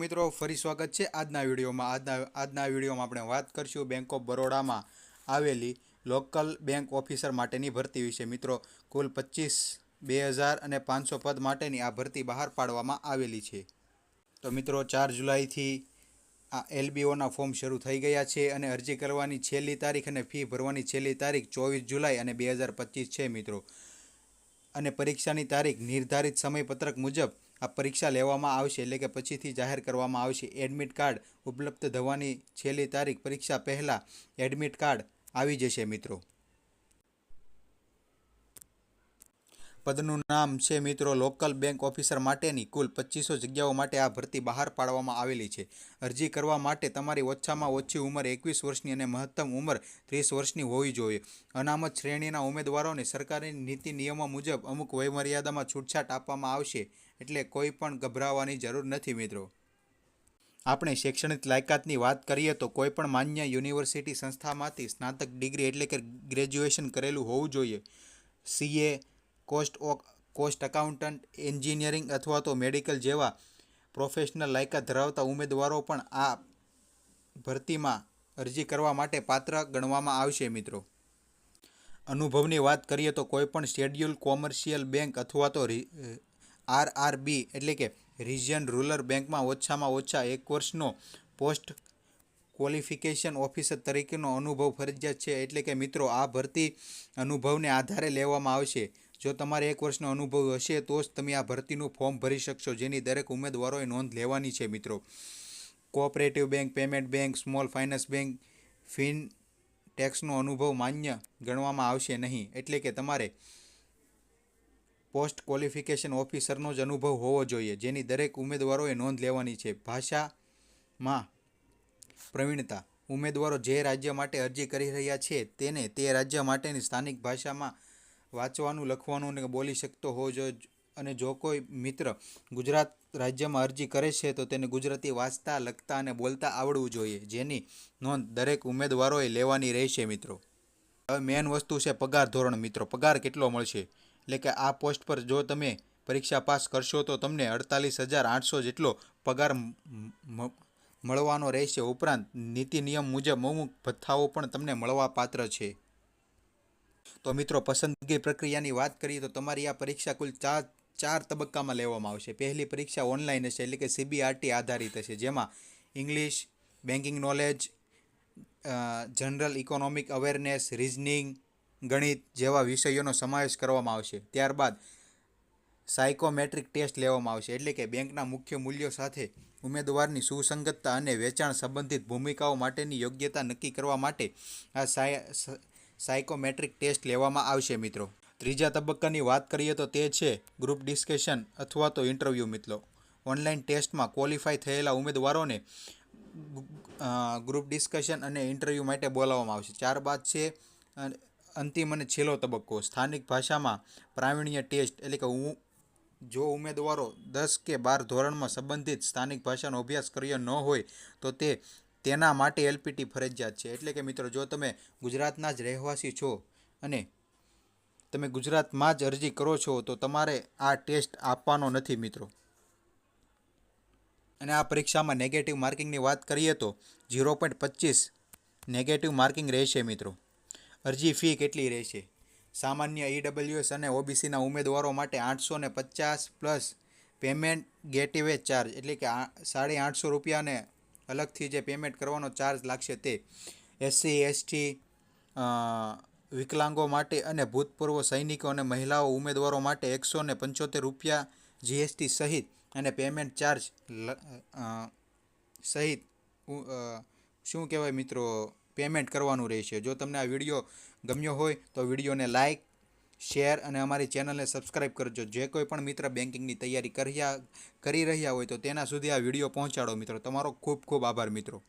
મિત્રો, ફરી સ્વાગત છે આજના વિડીયોમાં. આજના આજના વિડીયોમાં આપણે વાત કરીશું બેંક ઓફ બરોડામાં આવેલી લોકલ બેંક ઓફિસર માટેની ભરતી વિશે. મિત્રો, કુલ પચીસ, બે હજાર અને પાંચસો પદ માટેની આ ભરતી બહાર પાડવામાં આવેલી છે. તો મિત્રો, ચાર જુલાઈથી આ એલબીઓના ફોર્મ શરૂ થઈ ગયા છે અને અરજી કરવાની છેલ્લી તારીખ અને ફી ભરવાની છેલ્લી તારીખ ચોવીસ જુલાઈ અને બે હજાર પચીસ છે મિત્રો. અને પરીક્ષાની તારીખ નિર્ધારિત સમયપત્રક મુજબ આ પરીક્ષા લેવામાં આવશે એટલે કે પછીથી જાહેર કરવામાં આવશે. એડમિટ કાર્ડ ઉપલબ્ધ થવાની છેલ્લી તારીખ પરીક્ષા પહેલાં એડમિટ કાર્ડ આવી જશે મિત્રો. પદનું નામ છે મિત્રો લોકલ બેંક ઓફિસર માટેની. કુલ પચીસો જગ્યાઓ માટે આ ભરતી બહાર પાડવામાં આવેલી છે. અરજી કરવા માટે તમારી ઓછામાં ઓછી ઉંમર એકવીસ વર્ષની અને મહત્તમ ઉંમર ત્રીસ વર્ષની હોવી જોઈએ. અનામત શ્રેણીના ઉમેદવારોને સરકારી નીતિ નિયમો મુજબ અમુક વયમર્યાદામાં છૂટછાટ આપવામાં આવશે એટલે કોઈ પણ ગભરાવાની જરૂર નથી મિત્રો. આપણે શૈક્ષણિક લાયકાતની વાત કરીએ તો કોઈપણ માન્ય યુનિવર્સિટી સંસ્થામાંથી સ્નાતક ડિગ્રી એટલે કે ગ્રેજ્યુએશન કરેલું હોવું જોઈએ. CA cost cost accountant, engineering અથવા તો મેડિકલ જેવા પ્રોફેશનલ લાયકાત ધરાવતા ઉમેદવારો પણ આ ભરતીમાં અરજી કરવા માટે પાત્ર ગણવામાં આવશે મિત્રો. અનુભવની વાત કરીએ તો કોઈપણ શેડ્યુલ કોમર્શિયલ બેંક અથવા તો આરઆરબી એટલે કે રિજિયન રૂરલ બેંકમાં ઓછામાં ઓછા એક વર્ષનો પોસ્ટ ક્વોલિફિકેશન ઓફિસર તરીકેનો અનુભવ ફરજિયાત છે એટલે કે મિત્રો, આ ભરતી અનુભવને આધારે લેવામાં આવશે. જો તમારે એક વર્ષનો અનુભવ હશે, તો જ તમે આ ભરતીનું ફોર્મ ભરી શકશો, જેની દરેક ઉમેદવારોએ નોંધ લેવાની છે, મિત્રો. Cooperative bank, payment bank, small finance bank, fin ટેક્સનો અનુભવ માન્ય ગણવામાં આવશે નહીં. એટલે કે તમારે પોસ્ટ ક્વોલિફિકેશન ઓફિસરનો જ અનુભવ હોવો જોઈએ, જેની દરેક ઉમેદવારોએ નોંધ લેવાની છે. ભાષામાં પ્રવીણતા. ઉમેદવારો જે રાજ્ય માટે અરજી કરી રહ્યા છે, તેને તે રાજ્ય માટેની સ્થાનિક ભાષામાં વાંચવાનું, લખવાનું અને બોલી શકતો હોવો જોઈએ. અને જો કોઈ મિત્ર ગુજરાત રાજ્યમાં અરજી કરે છે, તો તેને ગુજરાતી વાંચતા, લખતા અને બોલતા આવડવું જોઈએ. જેની નોંધ દરેક ઉમેદવારોએ લેવાની રહેશે મિત્રો. હવે મેન વસ્તુ છે પગાર ધોરણ મિત્રો. પગાર કેટલો મળશે? એટલે કે આ પોસ્ટ પર જો તમે પરીક્ષા પાસ કરશો, તો તમને અડતાલીસ હજાર આઠસો જેટલો પગાર મળવાનો રહેશે. ઉપરાંત નીતિ નિયમ મુજબ અમુક ભથ્થાઓ પણ તમને મળવા પાત્ર છે. તો મિત્રો, પસંદગી પ્રક્રિયાની વાત કરીએ તો તમારી આ પરીક્ષા કુલ ચાર ચાર તબક્કામાં લેવામાં આવશે. પહેલી પરીક્ષા ઓનલાઈન હશે, એટલે કે સીબીઆરટી આધારિત હશે, જેમાં English banking knowledge general economic awareness, reasoning, ગણિત જેવા વિષયોનો સમાવેશ કરવામાં આવશે. ત્યારબાદ સાયકોમેટ્રિક ટેસ્ટ લેવામાં આવશે, એટલે કે બેંકના મુખ્ય મૂલ્યો સાથે ઉમેદવારની સુસંગતતા અને વેચાણ સંબંધિત ભૂમિકાઓ માટેની યોગ્યતા નક્કી કરવા માટે આ સાયકોમેટ્રિક ટેસ્ટ લેવામાં આવશે મિત્રો. ત્રીજા તબક્કાની વાત કરીએ તો તે છે ગ્રુપ ડિસ્કશન અથવા તો ઇન્ટરવ્યૂ મિત્રો. ઓનલાઈન ટેસ્ટમાં ક્વોલિફાય થયેલા ઉમેદવારોને ગ્રુપ ડિસ્કશન અને ઇન્ટરવ્યૂ માટે બોલાવવામાં આવશે. ત્યારબાદ છે અંતિમ અને છેલ્લો તબક્કો. સ્થાનિક ભાષામાં પ્રાવીણ્ય ટેસ્ટ એટલે કે હું જો ઉમેદવારો દસ કે બાર ધોરણમાં સંબંધિત સ્થાનિક ભાષાનો અભ્યાસ કર્યો ન હોય તો તે તેના માટે એલપીટી ફરજિયાત છે. એટલે કે મિત્રો, જો તમે ગુજરાતના જ રહેવાસી છો અને તમે ગુજરાતમાં જ અરજી કરો છો, તો તમારે આ ટેસ્ટ આપવાનો નથી મિત્રો. અને આ પરીક્ષામાં નેગેટિવ માર્કિંગની વાત કરીએ તો ઝીરો પોઈન્ટ પચીસ નેગેટિવ માર્કિંગ રહેશે મિત્રો. અરજી ફી કેટલી રહેશે? સામાન્ય ઈડબ્લ્યુએસ અને ઓબીસીના ઉમેદવારો માટે આઠસો ને પચાસ પ્લસ પેમેન્ટ ગેટવે ચાર્જ. એટલે કે સાડી આઠસો રૂપિયાને અલગથી જે પેમેન્ટ કરવાનો ચાર્જ લાગશે તે એસસી એસટી વિકલાંગો માટે અને ભૂતપૂર્વ સૈનિકો અને મહિલાઓ ઉમેદવારો માટે એકસો ને પંચોતેર રૂપિયા જીએસટી સહિત અને પેમેન્ટ ચાર્જ સહિત શું કહેવાય મિત્રો? પેમેન્ટ કરવાનું રહેશે. જો તમને આ વીડિયો ગમ્યો હોય તો વિડીયોને લાઇક શેર અને અમારી ચેનલને સબસ્ક્રાઈબ કરજો. જે કોઈ પણ મિત્ર બેન્કિંગની તૈયારી કર્યા કરી રહ્યા હોય તો તેના સુધી આ વીડિયો પહોંચાડો મિત્રો. તમારો ખૂબ ખૂબ આભાર મિત્રો.